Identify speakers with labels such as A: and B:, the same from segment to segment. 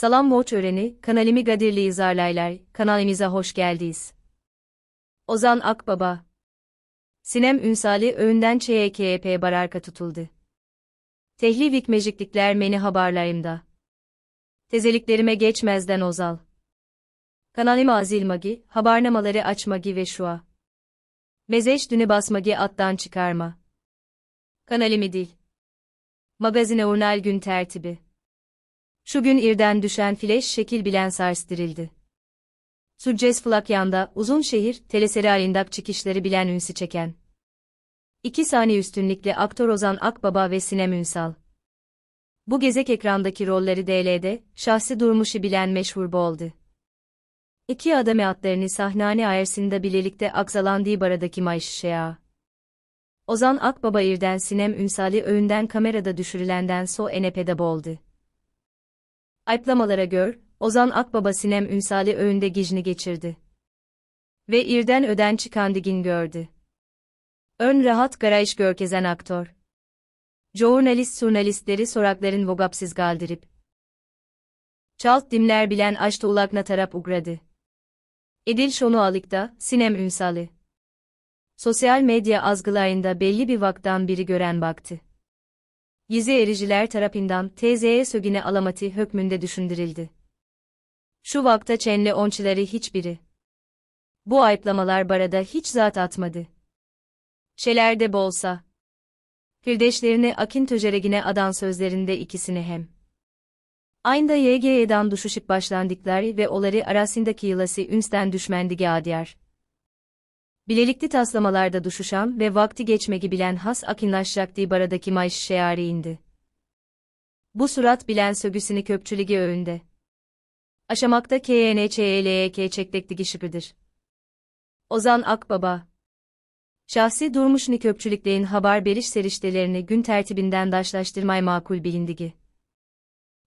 A: Salam moç öreni, kanalimi Gadirli izarlaylar, kanalimize hoş geldiniz. Ozan Akbaba Sinem Ünsali öğünden ÇYKP bararka tutuldu. Tehlivik meciklikler meni haberlerimde. Tezeliklerime geçmezden ozal. Kanalime azil magi, haberlamaları açmagi ve şua. Mezeş dünü basmagi attan çıkarma. Kanalimi dil. Magazine urnal gün tertibi. Şu gün irden düşen fileş şekil bilen sarstirildi. Sürces Flakyanda, uzun şehir, teleseri alindak çıkışları bilen ünsi çeken. İki saniye üstünlükle aktör Ozan Akbaba ve Sinem Ünsal. Bu gezek ekrandaki rolleri DL'de, şahsi durmuşu bilen meşhur boldu. İki adam adlarını sahnane ayarısında birlikte akzalandığı baradaki mayşşea. Ozan Akbaba irden Sinem Ünsal'i öğünden kamerada düşürülenden so enepede boldu. Ayplamalara gör, Ozan Akbaba Sinem Ünsal'i öğünde gijni geçirdi. Ve irden öden çıkan digin gördü. Ön rahat garaj görkezen aktör. Journalist surnalistleri sorakların vogapsiz galdirip. Çalt dimler bilen açtı ulakna tarap ugradı. Edil şonu alıkta, Sinem Ünsal'i. Sosyal medya azgılayında belli bir vaktan biri gören baktı. Yizi ericiler tarafından TZ'ye sögine alamati hükmünde düşündürüldü. Şu vakta çenli onçileri hiçbiri. Bu ayıplamalar barada hiç zat atmadı. Şelerde bolsa. Firdeşlerini akin töceregine adan sözlerinde ikisini hem. Aynda YG'den düşüşüp başlandıkları ve oları arasındaki yılası ünsten düşmendige adiyar. Bilelikli taslamalarda düşüşan ve vakti geçmegi bilen has akinlaşacaktığı baradaki mayş şeari indi. Bu surat bilen sögüsünü köpçüligi öğünde. Aşamakta KNÇLYK çektektigi şıpıdır. Ozan Akbaba Şahsi durmuş ni köpçülükleyin haber beriş seriştelerini gün tertibinden daşlaştırmay makul bilindigi.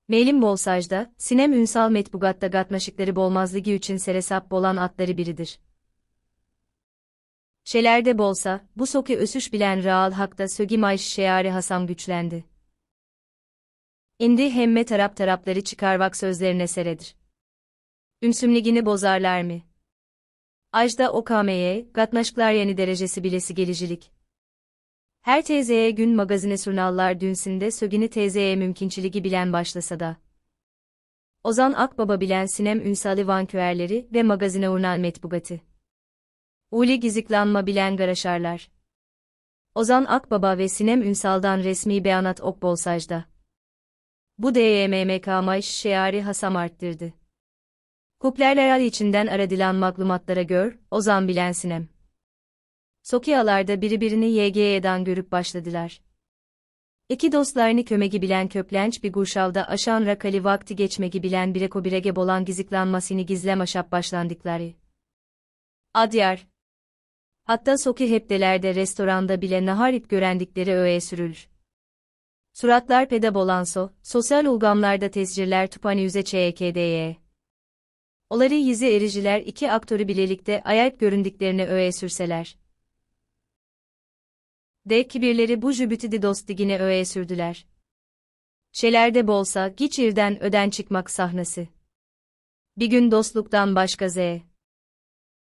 A: Meylim bolsajda, Sinem Ünsal Metbugat'ta gatmaşıkları bolmazligi için seresap bolan atları biridir. Şelerde bolsa, bu soki ösüş bilen Raal Hak'ta sögi mayş şeari Hasan güçlendi. İndi hemme tarap tarapları çıkarvak sözlerine seredir. Ünsümligini bozarlar mı? Ajda OKM'ye, gatnaşklar yeni derecesi bilesi gelicilik. Her teyzeye gün magazine surnallar dünsinde sögini teyzeye mümkünçiligi bilen başlasa da. Ozan Akbaba bilen Sinem Ünsali vanküerleri ve magazine urnal metbugatı. Uli giziklanma bilen garaşarlar. Ozan Akbaba ve Sinem Ünsal'dan resmi beyanat ok bolsajda. Bu DYMMK mayş şeari hasam arttırdı. Kuplerler içinden aradilan maklumatlara gör, Ozan bilen Sinem. Sokiyalarda biri YG'den görüp başladılar. İki dostlarını kömegi bilen köplenç bir guşavda aşan rakali vakti geçmegi bilen bireko birege bolan giziklanmasını gizlem aşap başlandıkları. Adyar. Hatta soki hepdelerde restoranda bile naharip görendikleri öğe sürülür. Suratlar peda bolanso, sosyal ulgamlarda tescirler tupani yüze çekdye. Oları yizi ericiler iki aktörü bilelikte ayıp göründüklerine öğe sürseler. De kibirleri bu jübütidi dostigine öğe sürdüler. Şelerde bolsa, giçirden öden çıkmak sahnesi. Bir gün dostluktan başka z.